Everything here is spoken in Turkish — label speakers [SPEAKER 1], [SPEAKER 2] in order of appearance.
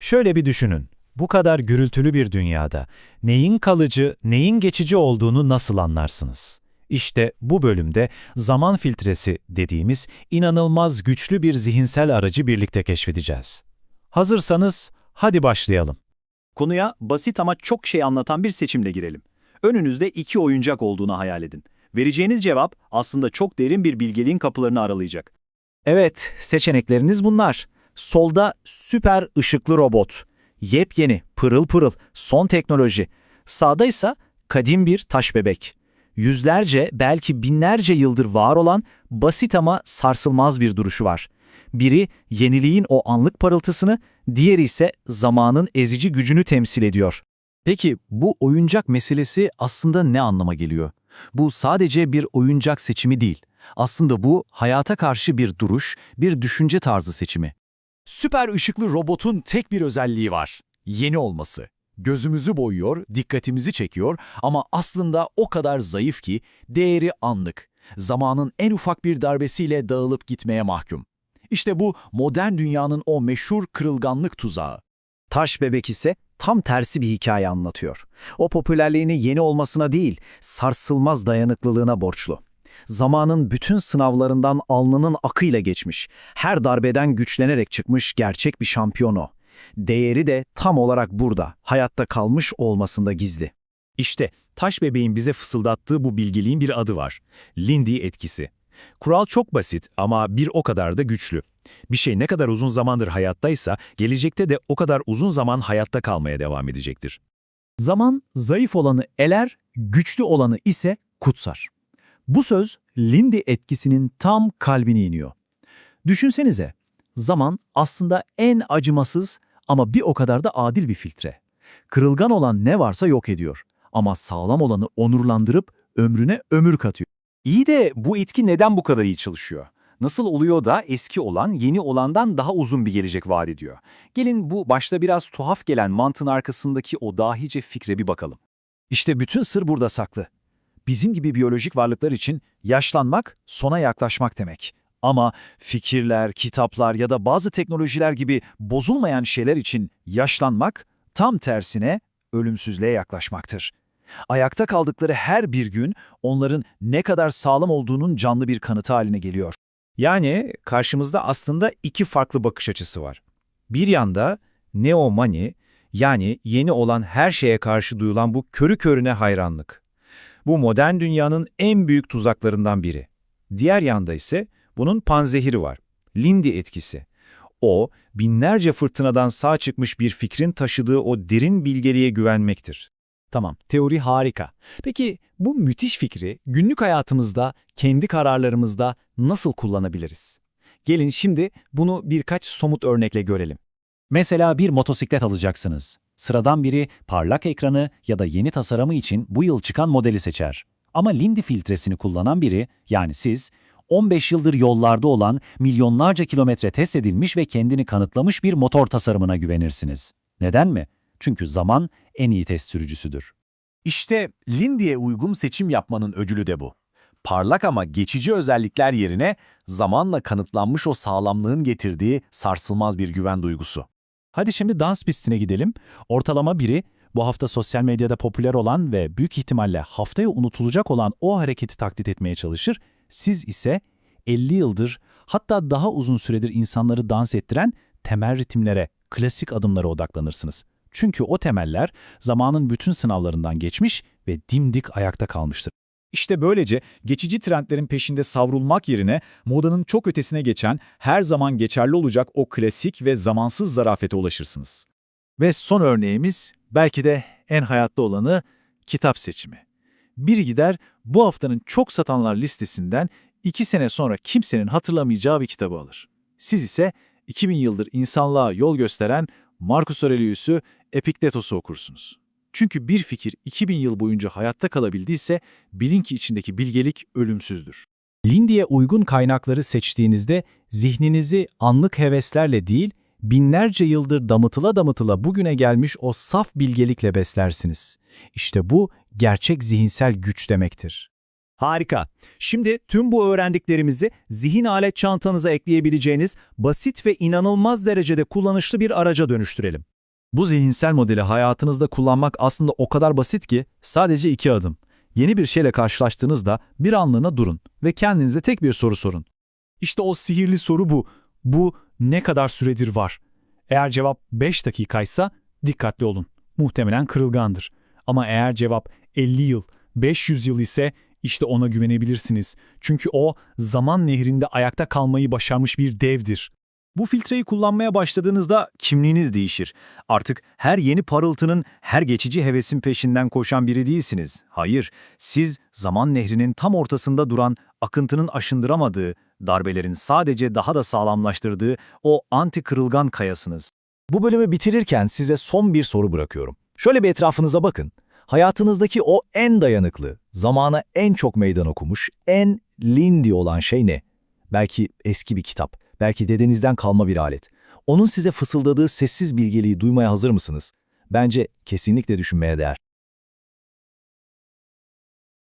[SPEAKER 1] Şöyle bir düşünün. Bu kadar gürültülü bir dünyada neyin kalıcı, neyin geçici olduğunu nasıl anlarsınız? İşte bu bölümde zaman filtresi dediğimiz inanılmaz güçlü bir zihinsel aracı birlikte keşfedeceğiz. Hazırsanız hadi başlayalım.
[SPEAKER 2] Konuya basit ama çok şey anlatan bir seçimle girelim. Önünüzde iki oyuncak olduğunu hayal edin. Vereceğiniz cevap aslında çok derin bir bilgeliğin kapılarını aralayacak.
[SPEAKER 3] Evet, seçenekleriniz bunlar. Solda süper ışıklı robot. Yepyeni, pırıl pırıl, son teknoloji. Sağda ise kadim bir taş bebek. Yüzlerce, belki binlerce yıldır var olan basit ama sarsılmaz bir duruşu var. Biri yeniliğin o anlık parıltısını, diğeri ise zamanın ezici gücünü temsil ediyor. Peki bu oyuncak meselesi aslında ne anlama geliyor? Bu sadece bir oyuncak seçimi değil. Aslında bu hayata karşı bir duruş, bir düşünce tarzı seçimi. Süper ışıklı robotun tek bir özelliği var. Yeni olması. Gözümüzü boyuyor, dikkatimizi çekiyor ama aslında o kadar zayıf ki değeri anlık. Zamanın en ufak bir darbesiyle dağılıp gitmeye mahkum. İşte bu modern dünyanın o meşhur kırılganlık tuzağı. Taş bebek ise tam tersi bir hikaye anlatıyor. O popülerliğini yeni olmasına değil, sarsılmaz dayanıklılığına borçlu. Zamanın bütün sınavlarından alnının akıyla geçmiş, her darbeden güçlenerek çıkmış gerçek bir şampiyon o. Değeri de tam olarak burada, hayatta kalmış olmasında gizli.
[SPEAKER 4] İşte taş bebeğin bize fısıldattığı bu bilgeliğin bir adı var. Lindy etkisi. Kural çok basit ama bir o kadar da güçlü. Bir şey ne kadar uzun zamandır hayattaysa gelecekte de o kadar uzun zaman hayatta kalmaya devam edecektir.
[SPEAKER 3] Zaman zayıf olanı eler, güçlü olanı ise kutsar. Bu söz Lindy etkisinin tam kalbine iniyor. Düşünsenize, zaman aslında en acımasız ama bir o kadar da adil bir filtre. Kırılgan olan ne varsa yok ediyor ama sağlam olanı onurlandırıp ömrüne ömür katıyor.
[SPEAKER 5] İyi de bu etki neden bu kadar iyi çalışıyor? Nasıl oluyor da eski olan yeni olandan daha uzun bir gelecek vaat ediyor? Gelin bu başta biraz tuhaf gelen mantığın arkasındaki o dahice fikre bir bakalım.
[SPEAKER 3] İşte bütün sır burada saklı. Bizim gibi biyolojik varlıklar için yaşlanmak sona yaklaşmak demek. Ama fikirler, kitaplar ya da bazı teknolojiler gibi bozulmayan şeyler için yaşlanmak tam tersine ölümsüzlüğe yaklaşmaktır. Ayakta kaldıkları her bir gün onların ne kadar sağlam olduğunun canlı bir kanıtı haline geliyor.
[SPEAKER 1] Yani karşımızda aslında iki farklı bakış açısı var. Bir yanda neomani yani yeni olan her şeye karşı duyulan bu körü körüne hayranlık. Bu modern dünyanın en büyük tuzaklarından biri. Diğer yanda ise bunun panzehiri var. Lindy etkisi. O, binlerce fırtınadan sağ çıkmış bir fikrin taşıdığı o derin bilgeliğe güvenmektir.
[SPEAKER 3] Tamam, teori harika. Peki bu müthiş fikri günlük hayatımızda, kendi kararlarımızda nasıl kullanabiliriz? Gelin şimdi bunu birkaç somut örnekle görelim. Mesela bir motosiklet alacaksınız. Sıradan biri parlak ekranı ya da yeni tasarımı için bu yıl çıkan modeli seçer. Ama Lindy filtresini kullanan biri, yani siz, 15 yıldır yollarda olan, milyonlarca kilometre test edilmiş ve kendini kanıtlamış bir motor tasarımına güvenirsiniz. Neden mi? Çünkü zaman en iyi test sürücüsüdür.
[SPEAKER 5] İşte Lindy'ye uygun seçim yapmanın ödülü de bu. Parlak ama geçici özellikler yerine zamanla kanıtlanmış o sağlamlığın getirdiği sarsılmaz bir güven duygusu.
[SPEAKER 3] Hadi şimdi dans pistine gidelim. Ortalama biri bu hafta sosyal medyada popüler olan ve büyük ihtimalle haftaya unutulacak olan o hareketi taklit etmeye çalışır. Siz ise 50 yıldır hatta daha uzun süredir insanları dans ettiren temel ritimlere, klasik adımlara odaklanırsınız. Çünkü o temeller zamanın bütün sınavlarından geçmiş ve dimdik ayakta kalmıştır.
[SPEAKER 6] İşte böylece geçici trendlerin peşinde savrulmak yerine modanın çok ötesine geçen, her zaman geçerli olacak o klasik ve zamansız zarafete ulaşırsınız.
[SPEAKER 3] Ve son örneğimiz belki de en hayatta olanı kitap seçimi. Biri gider bu haftanın çok satanlar listesinden iki sene sonra kimsenin hatırlamayacağı bir kitabı alır. Siz ise 2000 yıldır insanlığa yol gösteren Marcus Aurelius'u Epiktetos'u okursunuz. Çünkü bir fikir 2000 yıl boyunca hayatta kalabildiyse bilin ki içindeki bilgelik ölümsüzdür. Lindy'ye uygun kaynakları seçtiğinizde zihninizi anlık heveslerle değil, binlerce yıldır damıtıla damıtıla bugüne gelmiş o saf bilgelikle beslersiniz. İşte bu gerçek zihinsel güç demektir.
[SPEAKER 4] Harika. Şimdi tüm bu öğrendiklerimizi zihin alet çantanıza ekleyebileceğiniz basit ve inanılmaz derecede kullanışlı bir araca dönüştürelim.
[SPEAKER 6] Bu zihinsel modeli hayatınızda kullanmak aslında o kadar basit ki sadece iki adım. Yeni bir şeyle karşılaştığınızda bir anlığına durun ve kendinize tek bir soru sorun.
[SPEAKER 4] İşte o sihirli soru bu. Bu ne kadar süredir var? Eğer cevap 5 dakikaysa dikkatli olun. Muhtemelen kırılgandır. Ama eğer cevap 50 yıl, 500 yıl ise işte ona güvenebilirsiniz. Çünkü o zaman nehrinde ayakta kalmayı başarmış bir devdir.
[SPEAKER 2] Bu filtreyi kullanmaya başladığınızda kimliğiniz değişir. Artık her yeni parıltının, her geçici hevesin peşinden koşan biri değilsiniz. Hayır, siz zaman nehrinin tam ortasında duran, akıntının aşındıramadığı, darbelerin sadece daha da sağlamlaştırdığı o anti kırılgan kayasınız.
[SPEAKER 3] Bu bölümü bitirirken size son bir soru bırakıyorum. Şöyle bir etrafınıza bakın. Hayatınızdaki o en dayanıklı, zamana en çok meydan okumuş, en Lindy olan şey ne? Belki eski bir kitap, belki dedenizden kalma bir alet. Onun size fısıldadığı sessiz bilgeliği duymaya hazır mısınız? Bence kesinlikle düşünmeye değer.